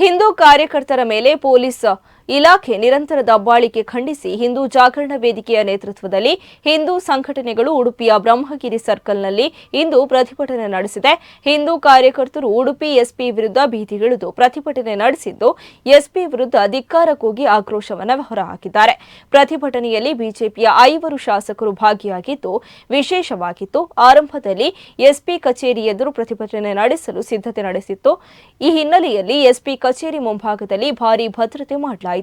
ಹಿಂದೂ ಕಾರ್ಯಕರ್ತರ ಮೇಲೆ ಪೊಲೀಸ್ ಇಲಾಖೆ ನಿರಂತರ ದಬ್ಬಾಳಿಕೆ ಖಂಡಿಸಿ ಹಿಂದೂ ಜಾಗರಣ ವೇದಿಕೆಯ ನೇತೃತ್ವದಲ್ಲಿ ಹಿಂದೂ ಸಂಘಟನೆಗಳು ಉಡುಪಿಯ ಬ್ರಹ್ಮಗಿರಿ ಸರ್ಕಲ್ನಲ್ಲಿ ಇಂದು ಪ್ರತಿಭಟನೆ ನಡೆಸಿದೆ. ಹಿಂದೂ ಕಾರ್ಯಕರ್ತರು ಉಡುಪಿ ಎಸ್ಪಿ ವಿರುದ್ಧ ಬೀದಿಗಿಳಿದು ಪ್ರತಿಭಟನೆ ನಡೆಸಿದ್ದು, ಎಸ್ಪಿ ವಿರುದ್ಧ ಧಿಕ್ಕಾರ ಕೂಗಿ ಆಕ್ರೋಶವನ್ನು ಹೊರಹಾಕಿದ್ದಾರೆ. ಪ್ರತಿಭಟನೆಯಲ್ಲಿ ಬಿಜೆಪಿಯ ಐವರು ಶಾಸಕರು ಭಾಗಿಯಾಗಿದ್ದು, ವಿಶೇಷವಾಗಿತ್ತು, ಆರಂಭದಲ್ಲಿ ಎಸ್ಪಿ ಕಚೇರಿ ಎದುರು ಪ್ರತಿಭಟನೆ ನಡೆಸಲು ಸಿದ್ಧತೆ ನಡೆಸಿತ್ತು. ಈ ಹಿನ್ನೆಲೆಯಲ್ಲಿ ಎಸ್ಪಿ ಕಚೇರಿ ಮುಂಭಾಗದಲ್ಲಿ ಭಾರೀ ಭದ್ರತೆ ಮಾಡಲಾಯಿತು.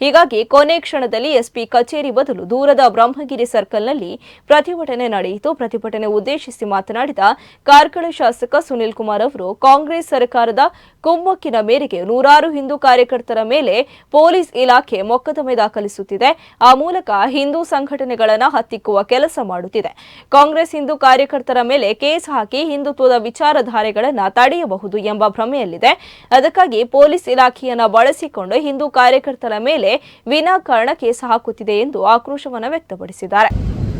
ಹೀಗಾಗಿ ಕೊನೆ ಕ್ಷಣದಲ್ಲಿ ಎಸ್ಪಿ ಕಚೇರಿ ಬದಲು ದೂರದ ಬ್ರಹ್ಮಗಿರಿ ಸರ್ಕಲ್ನಲ್ಲಿ ಪ್ರತಿಭಟನೆ ನಡೆಯಿತು. ಪ್ರತಿಭಟನೆ ಉದ್ದೇಶಿಸಿ ಮಾತನಾಡಿದ ಕಾರ್ಕಳ ಶಾಸಕ ಸುನಿಲ್ ಕುಮಾರ್ ಅವರು, ಕಾಂಗ್ರೆಸ್ ಸರ್ಕಾರದ ಕುಮ್ಮಕ್ಕಿನ ಮೇರೆಗೆ ನೂರಾರು ಹಿಂದೂ ಕಾರ್ಯಕರ್ತರ ಮೇಲೆ ಪೊಲೀಸ್ ಇಲಾಖೆ ಮೊಕದ್ದಮೆ ದಾಖಲಿಸುತ್ತಿದೆ. ಆ ಮೂಲಕ ಹಿಂದೂ ಸಂಘಟನೆಗಳನ್ನು ಹತ್ತಿಕ್ಕುವ ಕೆಲಸ ಮಾಡುತ್ತಿದೆ. ಕಾಂಗ್ರೆಸ್ ಹಿಂದೂ ಕಾರ್ಯಕರ್ತರ ಮೇಲೆ ಕೇಸ್ ಹಾಕಿ ಹಿಂದುತ್ವದ ವಿಚಾರಧಾರೆಗಳನ್ನು ತಡೆಯಬಹುದು ಎಂಬ ಭ್ರಮೆಯಲ್ಲಿದೆ. ಅದಕ್ಕಾಗಿ ಪೊಲೀಸ್ ಇಲಾಖೆಯನ್ನ ಬಳಸಿಕೊಂಡು ಹಿಂದೂ ಕಾರ್ಯಕರ್ತರ ಮೇಲೆ ವಿನಾಕಾರಣ ಕೇಸ್ ಹಾಕುತ್ತಿದೆ ಎಂದು ಆಕ್ರೋಶವನ್ನು ವ್ಯಕ್ತಪಡಿಸಿದ್ದಾರೆ.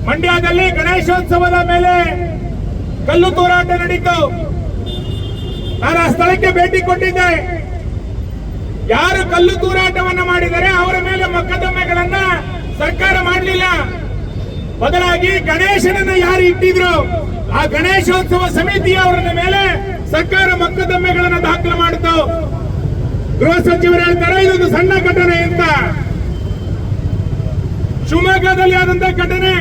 ಮಂಡ್ಯದಲ್ಲಿ ಗಣೇಶೋತ್ಸವದ ಮೇಲೆ ಕಲ್ಲು ತೂರಾಟ ನಡೀತು. ನಾನು ಸ್ಥಳಕ್ಕೆ ಭೇಟಿ ಕೊಟ್ಟಿದ್ದೆ. ಯಾರು ಕಲ್ಲು ತೂರಾಟವನ್ನು ಮಾಡಿದರೆ ಅವರ ಮೇಲೆ ಮೊಕದ್ದಮೆಗಳನ್ನ ಸರ್ಕಾರ ಮಾಡಲಿಲ್ಲ. ಬದಲಾಗಿ ಗಣೇಶನನ್ನ ಯಾರು ಇಟ್ಟಿದ್ರು? ಆ ಗಣೇಶೋತ್ಸವ ಸಮಿತಿಯವರ ಮೇಲೆ ಸರ್ಕಾರ ಮೊಕದ್ದಮೆಗಳನ್ನ ದಾಖಲು ಮಾಡಿತು ಗೃಹ ಸಚಿವರು ಹೇಳ್ತಾರೆ ಇದೊಂದು ಸಣ್ಣ ಘಟನೆ ಅಂತ. ಶಿವಮೊಗ್ಗದಲ್ಲಿ ಆದಂತ ಘಟನೆ.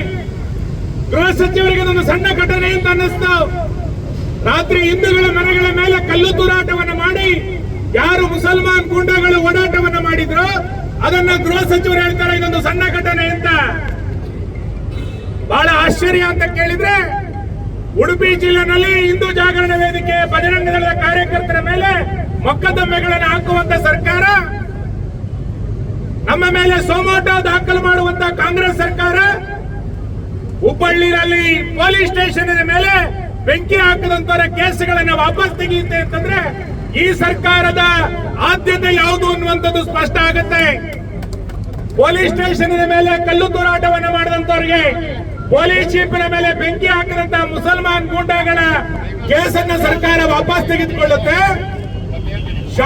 ಗೃಹ ಸಚಿವರಿಗೆ ಇದೊಂದು ಸಣ್ಣ ಘಟನೆ ಅಂತ ಅನ್ನಿಸ್ತು. ರಾತ್ರಿ ಹಿಂದೂಗಳ ಮನೆಗಳ ಮೇಲೆ ಕಲ್ಲು ತೂರಾಟವನ್ನು ಮಾಡಿ, ಯಾರು ಮುಸಲ್ಮಾನ್ ಗುಂಡಗಳು ಓಡಾಟವನ್ನ ಮಾಡಿದ್ರು, ಅದನ್ನ ಗೃಹ ಸಚಿವರು ಹೇಳ್ತಾರೆ, ಇದೊಂದು ಸಣ್ಣ ಘಟನೆ ಅಂತ. ಬಹಳ ಆಶ್ಚರ್ಯ ಅಂತ ಕೇಳಿದ್ರೆ, ಉಡುಪಿ ಜಿಲ್ಲೆನಲ್ಲಿ ಹಿಂದೂ ಜಾಗರಣ ವೇದಿಕೆ ಬಜರಂಗ ದಳದ ಕಾರ್ಯಕರ್ತರ ಮೇಲೆ ಮೊಕದ್ದಮೆಗಳನ್ನು ಹಾಕುವಂತ ಸರ್ಕಾರ, ನಮ್ಮ ಮೇಲೆ ಸೋಮೋಟ ದಾಖಲು ಮಾಡುವಂತ ಕಾಂಗ್ರೆಸ್ ಸರ್ಕಾರ ಹುಬ್ಬಳ್ಳಿನಲ್ಲಿ ಪೊಲೀಸ್ ಸ್ಟೇಷನ್ ಮೇಲೆ ಬೆಂಕಿ ಹಾಕದಂತರ ಕೇಸ್ಗಳನ್ನ ವಾಪಸ್ ತೆಗೆಯುತ್ತೆ ಅಂತಂದ್ರೆ ಈ ಸರ್ಕಾರದ ಆದ್ಯತೆ ಯಾವುದು ಅನ್ನುವಂಥದ್ದು ಸ್ಪಷ್ಟ ಆಗುತ್ತೆ. ಪೊಲೀಸ್ ಸ್ಟೇಷನ್ ಮೇಲೆ ಕಲ್ಲು ತೂರಾಟವನ್ನ ಮಾಡಿದಂತವ್ರಿಗೆ ಪೊಲೀಸ್ ಜೀಪಿನ ಮೇಲೆ ಬೆಂಕಿ ಹಾಕಿದಂತ ಮುಸಲ್ಮಾನ್ ಗೂಂಡಾಗಳ ಕೇಸನ್ನ ಸರ್ಕಾರ ವಾಪಸ್ ತೆಗೆದುಕೊಳ್ಳುತ್ತೆ.